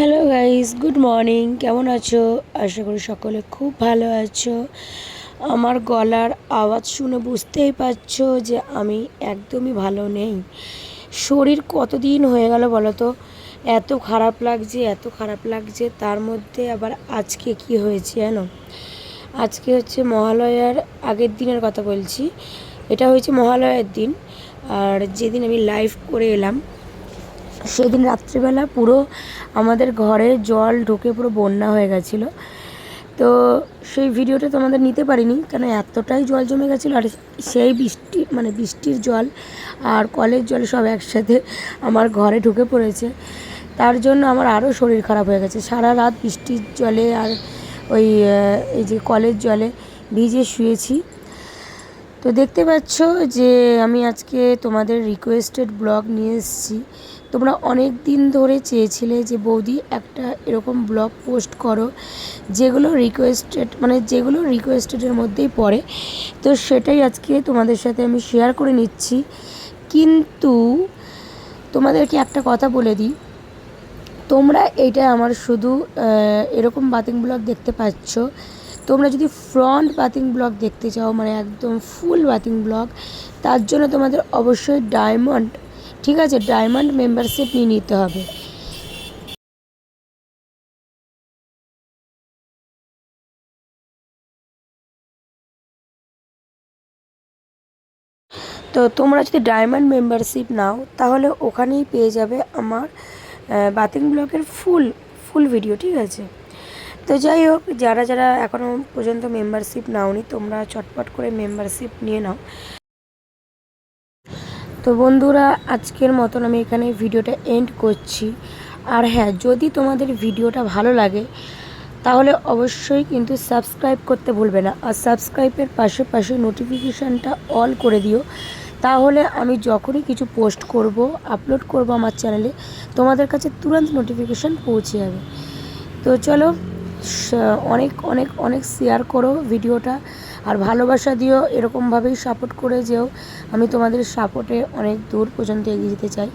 Hello guys good morning কেমন আছো? আশা করি সকলে খুব ভালো আছো। আমার গলার আওয়াজ শুনে বুঝতেই পারছ যে আমি একদমই ভালো নেই। শরীর কতদিন হয়ে গেল বলো তো? এত খারাপ লাগছে, এত খারাপ লাগছে, তার মধ্যে আবার আজকে কি হয়েছে জানো? আজকে হচ্ছে মহালয়ার আগের দিনের কথা বলছি। এটা হয়েছে মহালয়ার দিন। আর যেদিন আমি লাইভ করে এলাম সেদিন রাত্রিবেলা পুরো আমাদের ঘরে জল ঢুকে পুরো বন্যা হয়ে গেছিল। তো সেই ভিডিওটা তোমাদের নিতে পারিনি, কেন এতটাই জল জমে গেছিল আর সেই বৃষ্টি মানে বৃষ্টির জল আর কলের জল সব একসাথে আমার ঘরে ঢুকে পড়েছে। তার জন্য আমার আরও শরীর খারাপ হয়ে গেছে। সারা রাত বৃষ্টির জলে আর ওই এই যে কলের জলে ভিজে শুয়েছি। তো দেখতে পাচ্ছ যে আমি আজকে তোমাদের রিকোয়েস্টেড ব্লগ নিয়ে এসেছি। তোমরা অনেক দিন ধরে চেয়েছিলে যে, বৌদি, একটা এরকম ব্লগ পোস্ট করো, যেগুলো রিকোয়েস্টেড মানে যেগুলো রিকোয়েস্টেডের মধ্যেই পড়ে। তো সেটাই আজকে তোমাদের সাথে আমি শেয়ার করে নিচ্ছি। কিন্তু তোমাদেরকে একটা কথা বলে দিই। তোমরা এইটা আমার শুধু এরকম বাতিং ব্লগ দেখতে পাচ্ছ। তোমরা যদি ফ্রন্ট বাতিং ব্লক দেখতে চাও মানে একদম ফুল বাতিং ব্লক তার জন্য তোমাদের অবশ্যই ডায়মন্ড ঠিক আছে? ডায়মন্ড মেম্বারশিপ নিয়ে নিতে হবে। তো তোমরা যদি ডায়মন্ড মেম্বারশিপ নাও, তাহলে ওখানেই পেয়ে যাবে আমার বাতিং ব্লকের ফুল ফুল ভিডিও ঠিক আছে? তো যাই হোক, যারা যারা এখনও পর্যন্ত মেম্বারশিপ নাওনি, তোমরা চটপট করে মেম্বারশিপ নিয়ে নাও। তো বন্ধুরা, আজকের মতন আমি এখানে ভিডিওটা এন্ড করছি। আর হ্যাঁ যদি তোমাদের ভিডিওটা ভালো লাগে, তাহলে অবশ্যই কিন্তু সাবস্ক্রাইব করতে ভুলবে না। আর সাবস্ক্রাইবের পাশে পাশে নোটিফিকেশানটা অল করে দিও। তাহলে আমি যখনই কিছু পোস্ট করব আপলোড করব আমার চ্যানেলে তোমাদের কাছে তুরন্ত নোটিফিকেশান পৌঁছে যাবে। তো চলো অনেক অনেক অনেক শেয়ার করো ভিডিওটা। আর ভালোবাসা দিও, এরকমভাবেই সাপোর্ট করে যেও। আমি তোমাদের সাপোর্টে অনেক দূর পর্যন্ত এগিয়ে যেতে চাই।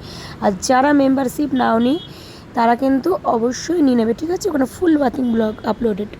আর যারা মেম্বারশিপ নাওনি, তারা কিন্তু অবশ্যই নিয়ে নেবে, ঠিক আছে? ওখানে ফুল বাথিং ব্লগ আপলোডেড